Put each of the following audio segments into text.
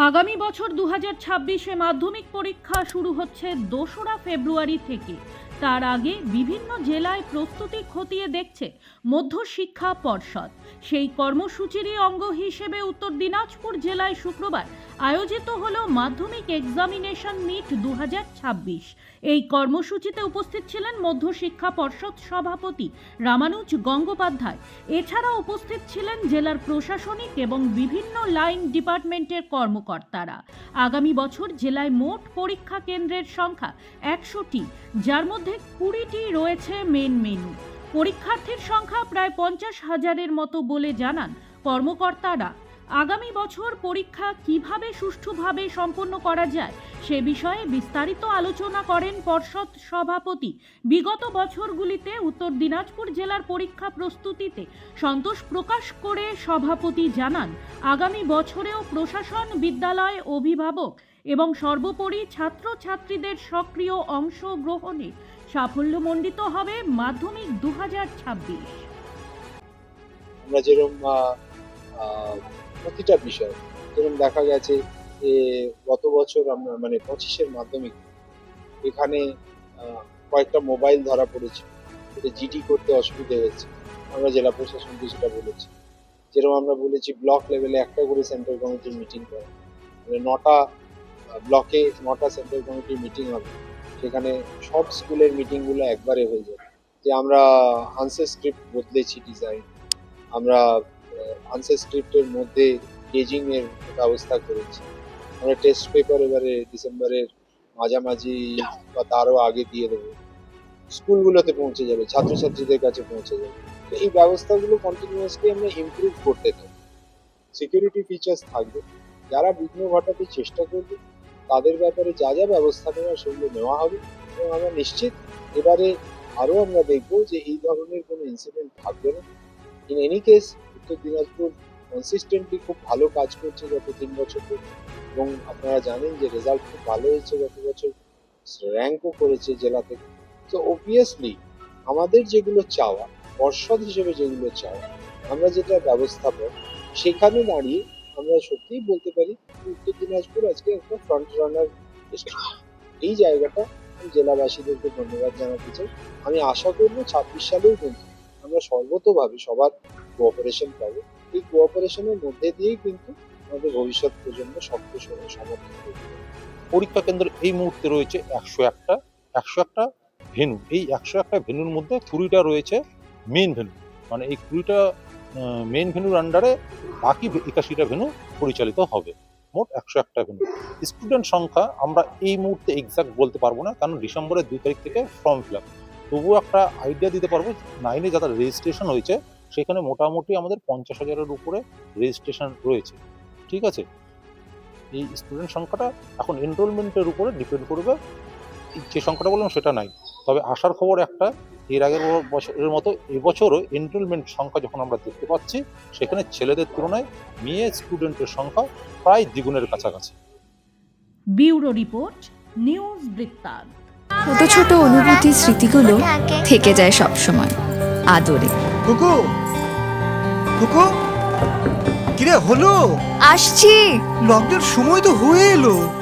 আগামী বছর দু ছাব্বিশে মাধ্যমিক পরীক্ষা শুরু হচ্ছে দোসরা ফেব্রুয়ারি থেকে। তার আগে বিভিন্ন জেলায় প্রস্তুতি খতিয়ে দেখছে মধ্যশিক্ষা পর্ষদ। সেই কর্মসূচিরই অঙ্গ হিসেবে উত্তর দিনাজপুর জেলায় শুক্রবার আয়োজিত হল মাধ্যমিক এক্সামিনেশন মিট দু এই কর্মসূচিতে উপস্থিত ছিলেন মধ্যশিক্ষা পর্ষদ সভাপতি রামানুজ গঙ্গোপাধ্যায়। এছাড়া উপস্থিত ছিলেন জেলার প্রশাসনিক এবং বিভিন্ন লাইন ডিপার্টমেন্টের কর্মকর্তারা। আগামী বছর জেলায় মোট পরীক্ষা কেন্দ্রের সংখ্যা একশোটি, যার মধ্যে কুড়িটি রয়েছে মেন মেনু পরীক্ষার্থীর সংখ্যা প্রায় পঞ্চাশ হাজারের মতো বলে জানান কর্মকর্তারা। আগামী বছর পরীক্ষা কীভাবে সুষ্ঠুভাবে সম্পন্ন করা যায় সে বিষয়ে বিস্তারিত আলোচনা করেন পর্ষদ সভাপতি। বিগত বছরগুলিতে উত্তর দিনাজপুর জেলার পরীক্ষা প্রস্তুতিতে সন্তোষ প্রকাশ করে সভাপতি জানান, আগামী বছরেও প্রশাসন, বিদ্যালয়, অভিভাবক এবং সর্বোপরি ছাত্রছাত্রীদের সক্রিয় অংশগ্রহণে সাফল্যমণ্ডিত হবে মাধ্যমিক দু হাজার ছাব্বিশ। আমরা যেরকম প্রতিটা বিষয় যেরকম দেখা গেছে যে গত বছর আমরা মানে পঁচিশের মাধ্যমিক, এখানে কয়েকটা মোবাইল ধরা পড়েছে এটা জিডি করতে অসুবিধা হয়েছে, আমরা জেলা প্রশাসনকে সেটা বলেছি। যেরকম আমরা বলেছি, ব্লক লেভেলে একটা করে সেন্ট্রাল কমিটির মিটিং করা মানে নটা ব্লকে নটা সেন্ট্রাল কমিটির মিটিং হবে, সেখানে সব স্কুলের মিটিংগুলো একবারে হয়ে যাবে। যে আমরা আনসার স্ক্রিপ্ট বদলেছি ডিজাইন আমরা আনসার স্ক্রিপ্টের মধ্যে পেজিং এর ব্যবস্থা করেছি। আমরা টেস্ট পেপার এবারে ডিসেম্বরের মাঝামাঝি বা তারও আগে দিয়ে দেবো। স্কুলগুলোতে পৌঁছে যাবে, ছাত্রছাত্রীদের কাছে পৌঁছে যাবে। তো এই ব্যবস্থাগুলো কন্টিনিউয়াসলি আমরা ইমপ্রুভ করতে থাকি। সিকিউরিটি ফিচার্স থাকবে। যারা বিঘ্ন ঘটাতে চেষ্টা করবে তাদের ব্যাপারে যা যা ব্যবস্থা নেওয়া সেগুলো নেওয়া হবে এবং আমরা নিশ্চিত এবারে আরও আমরা দেখব যে এই ধরনের কোনো ইনসিডেন্ট থাকবে না। ইন এনি কেস উত্তর দিনাজপুর কনসিস্টেন্টলি খুব ভালো কাজ করছে গত তিন বছর ধরে এবং আপনারা জানেন যে রেজাল্ট খুব ভালো হয়েছে গত বছর র্যাঙ্কও করেছে জেলা থেকে। তো অবভিয়াসলি আমাদের যেগুলো চাওয়া, পর্ষদ হিসেবে যেগুলো চাওয়া, আমরা যেটা ব্যবস্থাপক, সেখানে দাঁড়িয়ে আমরা সত্যিই বলতে পারি উত্তর দিনাজপুর আজকে একটা ফ্রন্ট রানার এই জায়গাটা জেলাবাসীদেরকে ধন্যবাদ জানাতে চাই। আমি আশা করব ছাব্বিশ সালেও কিন্তু আমরা সর্বতভাবে সবার কোঅপারেশন পাবো। এই কোঅপারেশনের মধ্যে দিয়েই কিন্তু আমাদের ভবিষ্যৎ প্রজন্ম সহ সমর্থন পরীক্ষা কেন্দ্র এই মুহূর্তে রয়েছে একশো একটা একশো একটা ভেনু এই একশো একটা ভেনুর মধ্যে কুড়িটা রয়েছে মেন ভেনু মানে এই কুড়িটা মেন ভেনুর আন্ডারে বাকি একাশিটা ভেনু পরিচালিত হবে। মোট একশো একটা ভেনু স্টুডেন্ট সংখ্যা আমরা এই মুহূর্তে এক্সাক্ট বলতে পারব না, কারণ ডিসেম্বরের দুই তারিখ থেকে ফর্ম ফিল আপ তবুও একটা আইডিয়া দিতে পারব নাইনে যারা রেজিস্ট্রেশন হয়েছে, সেখানে মোটামুটি আমাদের পঞ্চাশ হাজারের উপরে রেজিস্ট্রেশন রয়েছে। ঠিক আছে? এই স্টুডেন্ট সংখ্যাটা এখন এনরোলমেন্টের উপরে ডিপেন্ড করবে। যে সংখ্যাটা বললাম সেটা নাই। তবে আসার খবর একটা এর আগের বছরের মতো এবছরও এনরোলমেন্ট সংখ্যা যখন আমরা দেখতে পাচ্ছি সেখানে ছেলেদের তুলনায় মেয়ে স্টুডেন্টের সংখ্যা প্রায় দ্বিগুণের কাছাকাছি। বিউরো রিপোর্ট নিউজ বৃত্তান্ত। ছোট ছোট অনুভূতি স্মৃতিগুলো থেকে যায় সব সময় আদরে। কুকু! কুকু! কিরে হলো? আসছি। লকডাউন সময় তো হয়ে এলো।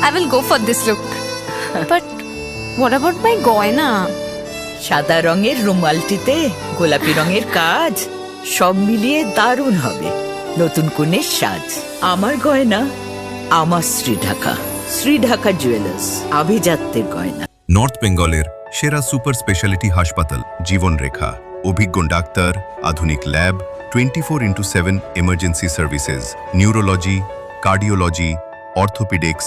I will go for this look. but what about my goina? সাদা রঙের রুমালটিতে গোলাপি রঙের কাজ সব মিলিয়ে দারুণ হবে নতুন কনের সাজ আমার গয়না আমার শ্রী ঢাকা শ্রী ঢাকা জুয়েলার্স আভিজাত্যের গয়না নর্থ বেঙ্গলের সেরা সুপার স্পেশালিটি হাসপাতাল জীবনরেখা অভিজ্ঞ ডাক্তার আধুনিক lab twenty four into seven emergency services neurology cardiology orthopaedics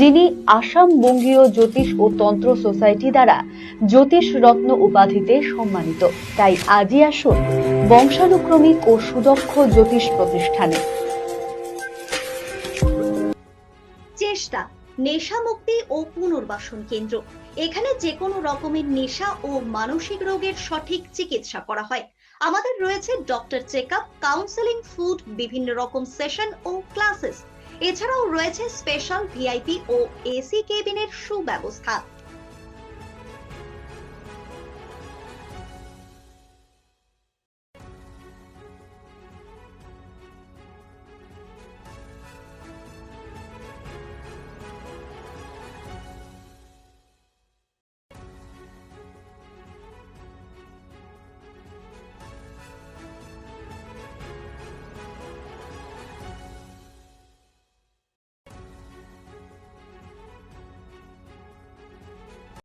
যিনি আসাম বঙ্গীয় জ্যোতিষ ও তন্ত্র সোসাইটি দ্বারা জ্যোতিষ রত্ন উপাধিতে সম্মানিত। তাই আজই আসুন বংশানুক্রমিক ও সুদক্ষ জ্যোতিষ প্রতিষ্ঠানে। চেষ্টা নেশা মুক্তি ও পুনর্বাসন কেন্দ্র। এখানে যে কোনো রকমের নেশা ও মানসিক রোগের সঠিক চিকিৎসা করা হয়। আমাদের রয়েছে doctor check up counselling, food, বিভিন্ন রকম সেশন ও ক্লাসেস। এছাড়াও রয়েছে স্পেশাল ভিআইপি ও এসি কেবিনের সুব্যবস্থা।